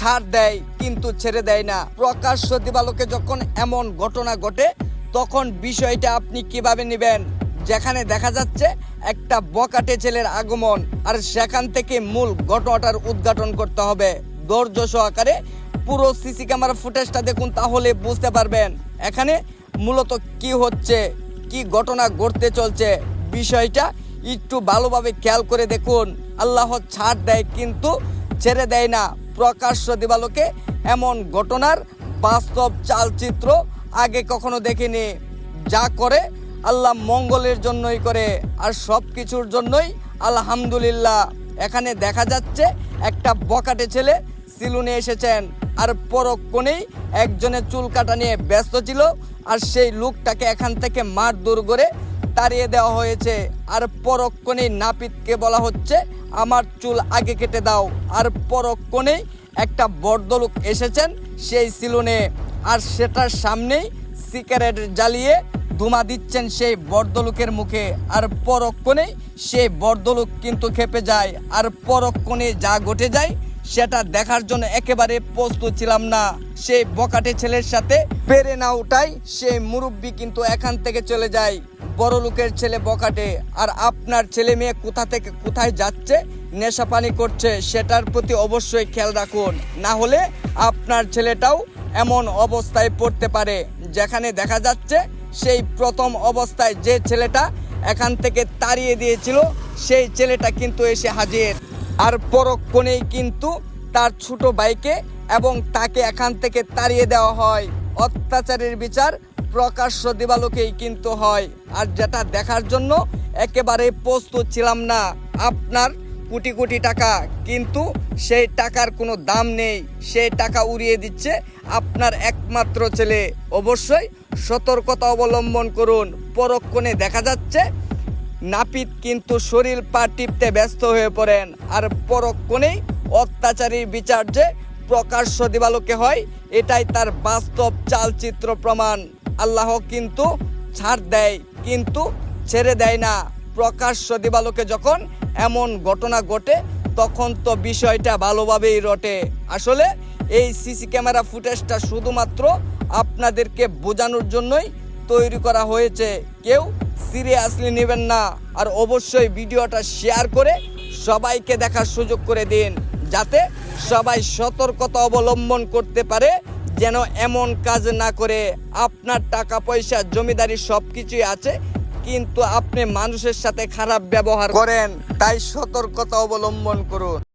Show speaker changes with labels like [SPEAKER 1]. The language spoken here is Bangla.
[SPEAKER 1] ছাড় দেয়, কিন্তু ছেড়ে দেয় না। প্রকাশ্য দিবালোকে যখন এমন ঘটনা ঘটে, তখন বিষয়টা আপনি কীভাবে নেবেন? যেখানে দেখা যাচ্ছে, একটা বকাটে ছেলের আগমন, আর সেখান থেকে মূল ঘটনাটার উদ্ঘাটন করতে হবে। ধৈর্য সহকারে পুরো সিসি ক্যামেরা ফুটেজটা দেখুন, তাহলে বুঝতে পারবেন। এখানে মূলত কি হচ্ছে, কি ঘটনা ঘটতে চলছে, বিষয়টা একটু ভালোভাবে খেয়াল করে দেখুন। আল্লাহ ছাড় দেয়, কিন্তু ছেড়ে দেয় না। প্রকাশ্য দিবালোকে এমন ঘটনার বাস্তব চালচিত্র আগে কখনো দেখিনি। যা করে আল্লাহ মঙ্গলের জন্যই করে আর সব কিছুর জন্যই আলহামদুলিল্লাহ। এখানে দেখা যাচ্ছে একটা বকাটে ছেলে সিলুনে এসেছেন আর পরক্ষণেই একজনের চুল কাটা নিয়ে ব্যস্ত ছিল আর সেই লোকটাকে এখান থেকে মার দূর করে তাড়িয়ে দেওয়া হয়েছে। আর পরক্ষণেই নাপিতকে বলা হচ্ছে, আমার চুল আগে কেটে দাও। আর পরক্ষণেই একটা বর্দলোক এসেছেন, সেই সিলুনে। আর সেটার সামনেই সিগারেট জ্বালিয়ে ধুমা দিচ্ছেন সেই বর্দলোকের মুখে। আর পরক্ষণেই সেই বর্দলোক কিন্তু খেপে যায়। আর পরক্ষণে যা ঘটে যায়, সেটা দেখার জন্য একেবারে প্রস্তুত ছিলাম না। সেই বকাটে ছেলের সাথে পেরে না উঠাই সেই মুরব্বী কিন্তু এখান থেকে চলে যায়। বড় লোকের ছেলে বকাটে। আর আপনার ছেলে মেয়ে কোথা থেকে কোথায় যাচ্ছে নেশা পানি করছে, সেটার প্রতি অবশ্যই খেয়াল রাখুন। না হলে আপনার ছেলেটাও এমন অবস্থায় পড়তে পারে, যেখানে দেখা যাচ্ছে সেই প্রথম অবস্থায় যে ছেলেটা এখান থেকে তাড়িয়ে দিয়েছিল, সেই ছেলেটা কিন্তু এসে হাজির। আর পরক্ষণেই কিন্তু তার ছোট ভাইকে এবং তাকে এখান থেকে তাড়িয়ে দেওয়া হয়। অত্যাচারের বিচার প্রকাশ্য দিবালোকেই কিন্তু হয়। আর যেটা দেখার জন্য একেবারে প্রস্তুত ছিলাম না। আপনার কোটি কোটি টাকা, কিন্তু সেই টাকার কোনো দাম নেই। সেই টাকা উড়িয়ে দিচ্ছে আপনার একমাত্র ছেলে। অবশ্যই সতর্কতা অবলম্বন করুন। পরক্ষণে দেখা যাচ্ছে নাপিত কিন্তু শরীর পা টিপতে ব্যস্ত হয়ে পড়েন। আর পরক্ষণেই অত্যাচারীর বিচার যে প্রকাশ্য দিবালোকে হয়, এটাই তার বাস্তব চালচিত্র প্রমাণ। আল্লাহ কিন্তু ছাড় দেয়, কিন্তু ছেড়ে দেয় না। প্রকাশ্য দিবালোকে যখন এমন ঘটনা ঘটে, তখন তো বিষয়টা ভালোভাবেই রটে। আসলে এই সিসি ক্যামেরা ফুটেজটা শুধুমাত্র আপনাদেরকে বোঝানোর জন্যই তৈরি করা হয়েছে। কেউ সিরিয়াসলি নেবেন না, আর অবশ্যই ভিডিওটা শেয়ার করে সবাইকে দেখার সুযোগ করে দিন, যাতে সবাই সতর্কতা অবলম্বন করতে পারে, যেন এমন কাজ না করে। আপনার টাকা পয়সা জমিদারি সব কিছুই আছে কিন্তু আপনি মানুষের সাথে খারাপ ব্যবহার করেন তাই সতর্কতা অবলম্বন করুন।